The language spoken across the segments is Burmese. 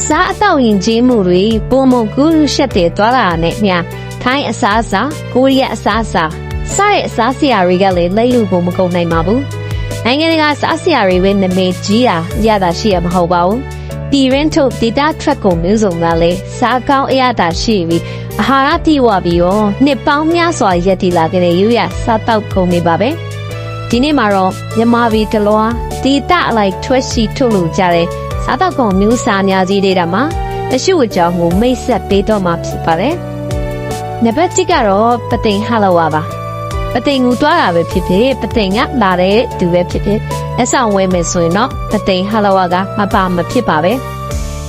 အစားအသောက်ရင်ကျေးမှုတွေပုံမကူးရှက်တဲ့သွားလာနဲ့မျှထိုင်းအစားအစာကိုရီးယားအစားအစာစတဲ့အစားစရာတွေကလည်းလက်လူဖို့မကုန်နိုင်ပါဘူးနိုင်ငံတကာစားစရာတွေပဲနာမည်ကြီးတာရတာရှိရမဟုတ်ပါဘူးပြည်ရင်းထုတ် data track ကိုမျိုးစုံကလည်းစားကောင်းအရသာရှိပြီးအာဟာရပြည့်ဝပြီးရောနှစ်ပေါင်းများစွာရည်တည်လာခဲ့တဲ့ရိုးရစားတောက်ကုန်နေပါပဲဒီနေ့မှာတော့မြန်မာပြည်တလွားဒေတာအလိုက်ထွက်ရှိထုတ်လို့ကြတဲ့ စားတောက်ကုန်မျိုးစားများကြီးတွေတာမှာတရှိဝကြောင်ကိုမိတ်ဆက်ပေးတော့မှာဖြစ်ပါတယ်နံပါတ်1ကတော့ပသိမ်ဟလဝါပါပသိမ်ကိုတွားတာပဲဖြစ်ဖြစ်ပသိမ်ကလာတဲ့သူပဲဖြစ်ဖြစ်အဆောင်ဝဲမယ်ဆိုရင်တော့ပသိမ်ဟလဝါကမပါမဖြစ်ပါပဲ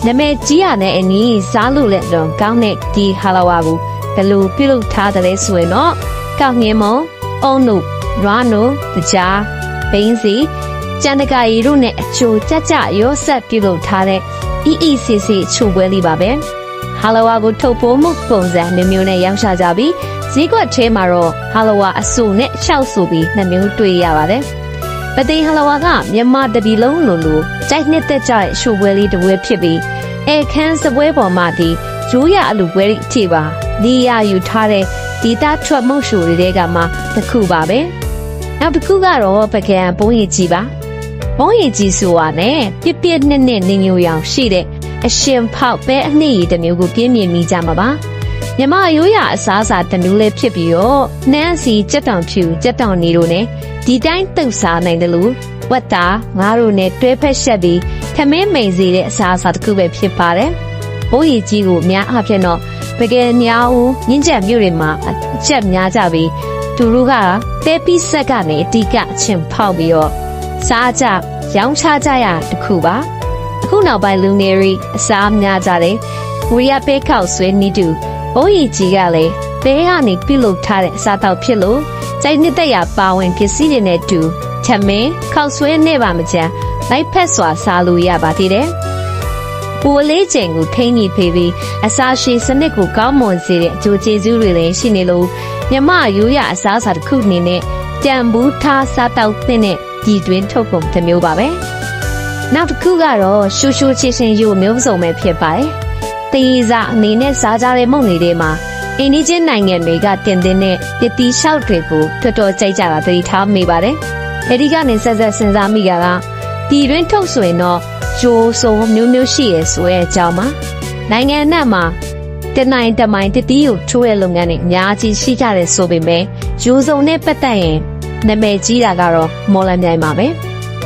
နာမည်ကြီးရတဲ့အနီးစားလို့လက်တော့ကောင်းတဲ့ဒီဟလဝါကိုဘယ်လိုပြုလုပ်ထားတယ်လဲဆိုရင်တော့ကောက်ငင်းမုံအုံနုရွာနုတကြားဘိန်းစီ ကျန်တကာရီတို့နဲ့အချိုကြကြရောဆက်ပြုလုပ်ထားတဲ့ EECC ချိုပွဲလေးပါပဲဟာလဝါကိုထုတ်ပိုးမှုပုံစံမျိုးမျိုးနဲ့ရောင်းချကြပြီးဈေးကွက်ထဲမှာတော့ဟာလဝါအဆူနဲ့ရှောက်ဆူပြီးနှစ်မျိုးတွေ့ရပါတယ်ပသိမ်ဟာလဝါကမြန်မာတပြည်လုံးလိုလိုကြိုက်နှစ်သက်ကြတဲ့ရှိုပွဲလေးတစ်ပွဲဖြစ်ပြီးအဲခန်းစပွဲပေါ်မှာဒီရိုးရအလူပွဲလေးအထိပါနေရယူထားတဲ့ဒီတာထွက်မှုရှိုတွေကမှတစ်ခုပါပဲနောက်တစ်ခုကတော့ပကံပုံရည်ကြီးပါ ဘုံရည်ကြီးဆိုတာနဲ့ပြစ်ပြစ်နှစ်နှစ်နေညိုရောင်ရှိတဲ့အရှင်ဖောက်ပဲအနှစ်ရည်တစ်မျိုးကိုပြင်းပြင်းမိကြမှာပါမြမရိုးရအစားအစာတစ်မျိုးလေးဖြစ်ပြီးတော့နှမ်းစီကြက်တောင်ဖြူကြက်တောင်နေတို့နဲ့ဒီတိုင်းတုပ်စားနိုင်တယ်လို့ဝက်တာငါတို့နဲ့တွဲဖက်ရှက်ပြီးထမင်းမိန်စေတဲ့အစားအစာတစ်ခုပဲဖြစ်ပါတယ်ဘိုးရည်ကြီးကိုအများအားဖြင့်တော့ပကယ်များဦးညင်းချက်မြို့တွေမှာအချက်များကြပြီးသူတို့ကတဲပီးဆက်ကနေအတိကအချင်းဖောက်ပြီးတော့ စားကြရောင်းချကြရတခုပါအခုနောက်ပိုင်းလူငယ်တွေအစားများကြတယ်ဝီယာပဲခောက်ဆွဲနေတူဘိုးကြီးကြီးကလည်းတဲကနေပြုတ်လုထားတဲ့အစားတောက်ဖြစ်လို့ကြိုက်နှစ်သက်ရပါဝင်ပစ္စည်းတွေနဲ့တူထမင်းခောက်ဆွဲနေပါမကြမ်းလိုက်ဖက်စွာစားလို့ရပါသေးတယ်ပူလေးချိန်ကိုထိန်းညှိဖေးပြီးအစာရှည်စနစ်ကိုကောင်းမွန်စေတဲ့အကျိုးကျေးဇူးတွေလည်းရှိနေလို့မြမရိုးရအစားအစာတစ်ခုအနေနဲ့တန်ဘူးထားစားတောက်သင့်တဲ့ ဒီတွင်ထုတ်ကုန်တစ်မျိုးပါပဲနောက်တစ်ခုကတော့ရှူရှူချစ်ချင်းယူမျိုးစုံပဲဖြစ်ပါတယ်တေးစားအနေနဲ့စားကြတဲ့မုံတွေထဲမှာအိန္ဒိချင်းနိုင်ငံတွေကတင်တင်တဲ့ပတိလျှောက်တွေကိုတော်တော်ကြိုက်ကြတာသတိထားမိပါတယ်အဲဒီကနေဆက်ဆက်စဉ်းစားမိတာကဒီတွင်ထုတ်ဆိုရင်တော့ဂျိုးစုံမျိုးမျိုးရှိရဲဆိုရဲ့အကြောင်းပါနိုင်ငံအနှံ့မှာတနိုင်တမိုင်တတိကိုထိုးတဲ့လုပ်ငန်းတွေအများကြီးရှိကြတယ်ဆိုပေမဲ့ဂျိုးစုံနဲ့ပတ်သက်ရင် နာမည်ကြီးတာကတော့မော်လမြိုင်ပါပဲ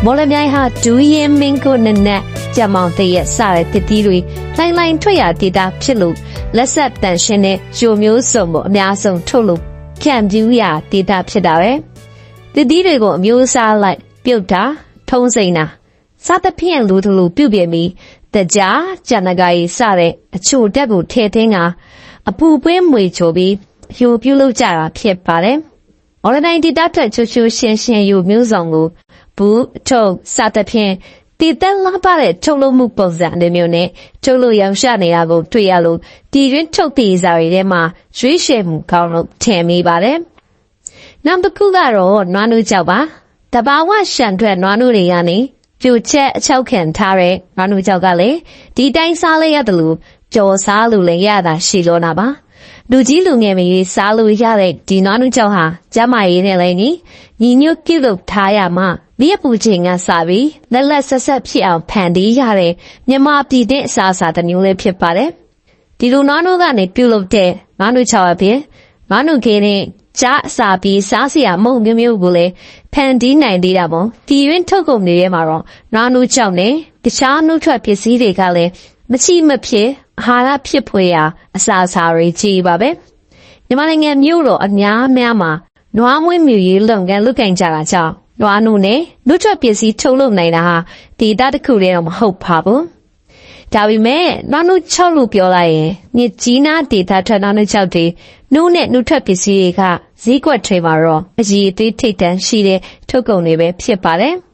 မော်လမြိုင်ဟာဒူးရင်မင်းကိုနနက်ကြံမောင်တရက်စတဲ့တတိတွေလိုင်းလိုင်းထွက်ရဒေတာဖြစ်လို့လက်ဆက်တန်ရှင်းတဲ့ဂျိုမျိုးစုံကိုအများဆုံးထုတ်လို့ခံပြူရဒေတာဖြစ်တာပဲတတိတွေကိုအမျိုးအစားလိုက်ပြုတ်တာထုံးစိန်တာစားသဖြင့်လူတို့လူပြုတ်ပြပြီးတကြားဂျန်နဂါရီစတဲ့အချိုတက်ကိုထဲထင်းကအပူပွင်းမွေချိုပြီးဟိုပြုတ်လို့ကြတာဖြစ်ပါတယ် အွန်လိုင်းဒေတာထက်ချူချူရှင်းရှင်းယူမျိုးဆောင်ကိုဘူးထုတ်စသဖြင့်တည်တက်လာပါတဲ့ထုတ်လုပ်မှုပုံစံအမျိုးနဲ့ထုတ်လို့ရောင်းချနေတာကိုတွေ့ရလို့ဒီရင်းထုတ်တည်စာတွေထဲမှာရွေးချယ်မှုကောင်းလို့ထင်မိပါတယ်။နောက်တစ်ခုကတော့နွားနုကြောက်ပါတဘာဝရှန်ထွက်နွားနုတွေကနေပြိုချက်အချောက်ခံထားတဲ့နွားနုကြောက်ကလည်းဒီတိုင်းစားလိုက်ရတယ်လို့ကြော်စားလို့လည်းရတာရှိလို့နာပါ။ လူကြီးလူငယ်မကြီးစားလို့ရတဲ့ဒီနွားနုကြောင့်ဟာကျမရေးနဲ့လည်းညီညီညွတ်ကိလို့ထားရမှလျက်ပူချိန်ကစပြီးလက်လက်ဆက်ဆက်ဖြစ်အောင်ဖန်တီးရတဲ့မြမပြည်တဲ့အစားအစာတစ်မျိုးလေးဖြစ်ပါတယ်ဒီလိုနွားနုကနေပြုတ်လုပ်တဲ့နွားနုချောက်အပြင်နွားနုခင်းနဲ့ကြားအစာပြီးစားစရာမုံမျိုးမျိုးကိုလည်းဖန်တီးနိုင်သေးတာပေါ့ဒီရင်းထုတ်ကုန်တွေထဲမှာတော့နွားနုကြောင့်နဲ့တခြားနှုတ်ထွက်ပစ္စည်းတွေကလည်း မချိမဖြစ်အာဟာရဖြစ်ဖွယ်ရာအစာအစာတွေကြီးပါပဲမြန်မာနိုင်ငံမြို့တော်အများအများမှာနွားမွေးမြူရေးလုပ်ငန်းလုပ်ကင်ကြတာကြောင့်နွားနုနဲ့နှုတ်ထွက်ပစ္စည်းထုတ်လုပ်နိုင်တာဟာဒေတာတစ်ခုတည်းတော့မဟုတ်ပါဘူးဒါပေမဲ့နွားနု6လို့ပြောလိုက်ရင်ညကြီးနာဒေတာထွက်နွားနု6တွေနှုတ်နဲ့နှုတ်ထွက်ပစ္စည်းတွေကဈေးကွက်ထဲမှာတော့အကြီးအသေးထိတ်တန်းရှိတဲ့ထုတ်ကုန်တွေပဲဖြစ်ပါတယ်။